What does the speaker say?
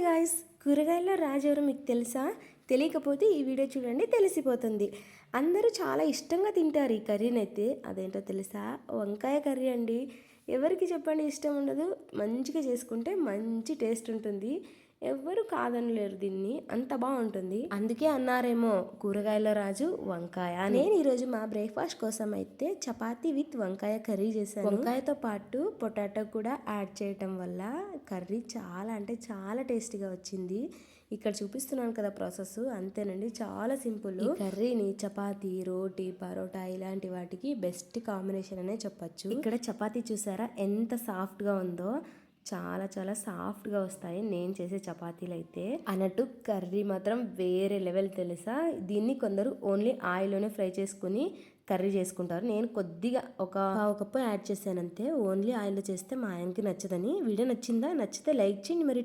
Guys కూరగాయల్లో రాజెవరు మీకు తెలుసా? తెలియకపోతే ఈ వీడియో చూడండి తెలిసిపోతుంది. అందరూ చాలా ఇష్టంగా తింటారు ఈ కర్రీని అయితే అదేంటో తెలుసా? వంకాయ కర్రీ అండి. ఎవరికి చెప్పండి ఇష్టం ఉండదు. మంచిగా చేసుకుంటే మంచి టేస్ట్ ఉంటుంది. ఎవ్వరు కాదనలేరు దీన్ని. అంత బాగుంటుంది. అందుకే అన్నారేమో కూరగాయల రాజు వంకాయ. నేను ఈరోజు మా బ్రేక్ఫాస్ట్ కోసం అయితే చపాతీ విత్ వంకాయ కర్రీ చేశాను. వంకాయతో పాటు పొటాటో కూడా యాడ్ చేయటం వల్ల కర్రీ చాలా అంటే చాలా టేస్టీగా వచ్చింది. ఇక్కడ చూపిస్తున్నాను కదా ప్రాసెస్. అంతేనండి చాలా సింపుల్. కర్రీని చపాతీ రోటీ పరోటా ఇలాంటి వాటికి బెస్ట్ కాంబినేషన్ అనే చెప్పొచ్చు. ఇక్కడ చపాతీ చూసారా? ఎంత సాఫ్ట్గా ఉందో. చాలా చాలా సాఫ్ట్గా వస్తాయి. నేను చేసే చపాతీలు అయితే అన్నట్టు కర్రీ మాత్రం వేరే లెవెల్ తెలుసా? దీన్ని కొందరు ఓన్లీ ఆయిల్లోనే ఫ్రై చేసుకుని కర్రీ చేసుకుంటారు. నేను కొద్దిగా ఒక కప్పు యాడ్ చేశానంతే. ఓన్లీ ఆయిల్లో చేస్తే మా ఆయనకి నచ్చదని. వీడియో నచ్చిందా? నచ్చితే లైక్ చేయండి. మరి